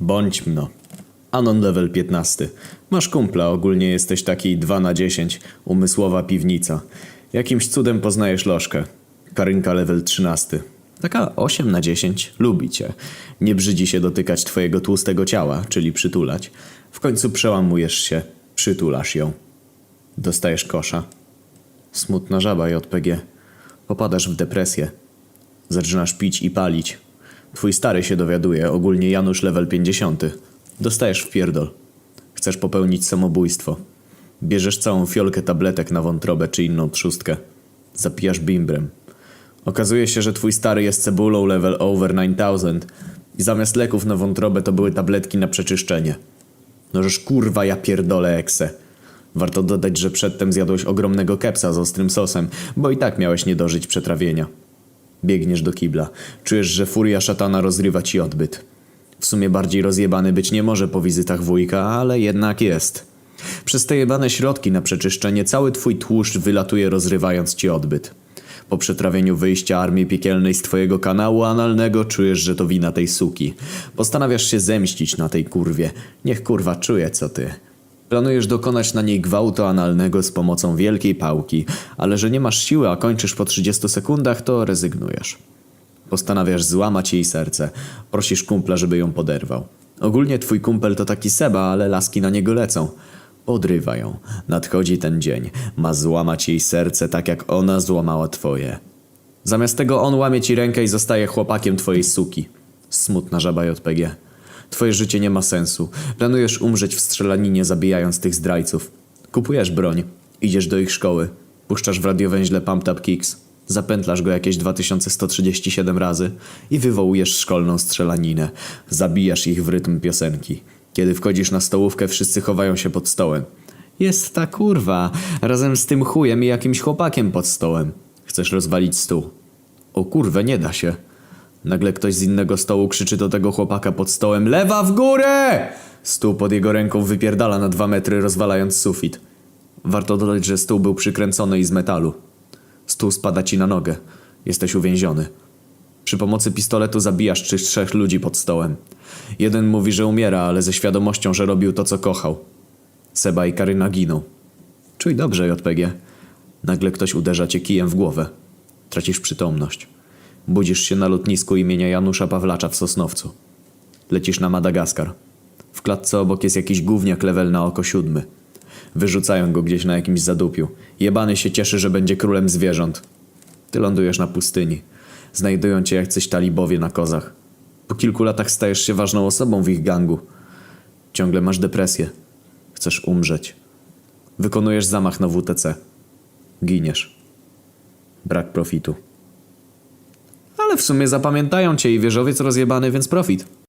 Bądź mno. Anon level 15. Masz kumpla, ogólnie jesteś taki 2 na 10. Umysłowa piwnica. Jakimś cudem poznajesz lożkę. Karynka level 13. Taka 8 na 10. Lubi cię. Nie brzydzi się dotykać twojego tłustego ciała, czyli przytulać. W końcu przełamujesz się. Przytulasz ją. Dostajesz kosza. Smutna żaba JPG. Popadasz w depresję. Zaczynasz pić i palić. Twój stary się dowiaduje, ogólnie Janusz level 50. Dostajesz w pierdol. Chcesz popełnić samobójstwo. Bierzesz całą fiolkę tabletek na wątrobę czy inną trzustkę. Zapijasz bimbrem. Okazuje się, że twój stary jest cebulą level over 9000 i zamiast leków na wątrobę to były tabletki na przeczyszczenie. No żeż kurwa ja pierdolę ekse. Warto dodać, że przedtem zjadłeś ogromnego kepsa z ostrym sosem, bo i tak miałeś nie dożyć przetrawienia. Biegniesz do kibla. Czujesz, że furia szatana rozrywa ci odbyt. W sumie bardziej rozjebany być nie może po wizytach wujka, ale jednak jest. Przez te jebane środki na przeczyszczenie cały twój tłuszcz wylatuje rozrywając ci odbyt. Po przetrawieniu wyjścia armii piekielnej z twojego kanału analnego czujesz, że to wina tej suki. Postanawiasz się zemścić na tej kurwie. Niech kurwa czuje co ty. Planujesz dokonać na niej gwałtu analnego z pomocą wielkiej pałki, ale że nie masz siły, a kończysz po 30 sekundach, to rezygnujesz. Postanawiasz złamać jej serce. Prosisz kumpla, żeby ją poderwał. Ogólnie twój kumpel to taki Seba, ale laski na niego lecą. Podrywa ją. Nadchodzi ten dzień. Ma złamać jej serce tak jak ona złamała twoje. Zamiast tego on łamie ci rękę i zostaje chłopakiem twojej suki. Smutna żaba JPG. Twoje życie nie ma sensu. Planujesz umrzeć w strzelaninie zabijając tych zdrajców. Kupujesz broń. Idziesz do ich szkoły. Puszczasz w radiowęźle Pumped Up Kicks. Zapętlasz go jakieś 2137 razy i wywołujesz szkolną strzelaninę. Zabijasz ich w rytm piosenki. Kiedy wchodzisz na stołówkę, wszyscy chowają się pod stołem. Jest ta kurwa, razem z tym chujem i jakimś chłopakiem pod stołem. Chcesz rozwalić stół. O kurwę, nie da się. Nagle ktoś z innego stołu krzyczy do tego chłopaka pod stołem Lewa w górę! Stół pod jego ręką wypierdala na dwa metry, rozwalając sufit. Warto dodać, że stół był przykręcony i z metalu. Stół spada ci na nogę. Jesteś uwięziony. Przy pomocy pistoletu zabijasz czy trzech ludzi pod stołem. Jeden mówi, że umiera, ale ze świadomością, że robił to, co kochał. Seba i Karyna giną. Czuj dobrze, JPG. Nagle ktoś uderza cię kijem w głowę. Tracisz przytomność. Budzisz się na lotnisku imienia Janusza Pawlacza w Sosnowcu. Lecisz na Madagaskar. W klatce obok jest jakiś gówniak level na oko siódmy. Wyrzucają go gdzieś na jakimś zadupiu. Jebany się cieszy, że będzie królem zwierząt. Ty lądujesz na pustyni. Znajdują cię jacyś talibowie na kozach. Po kilku latach stajesz się ważną osobą w ich gangu. Ciągle masz depresję. Chcesz umrzeć. Wykonujesz zamach na WTC. Giniesz. Brak profitu. Ale w sumie zapamiętają cię i wieżowiec rozjebany, więc profit.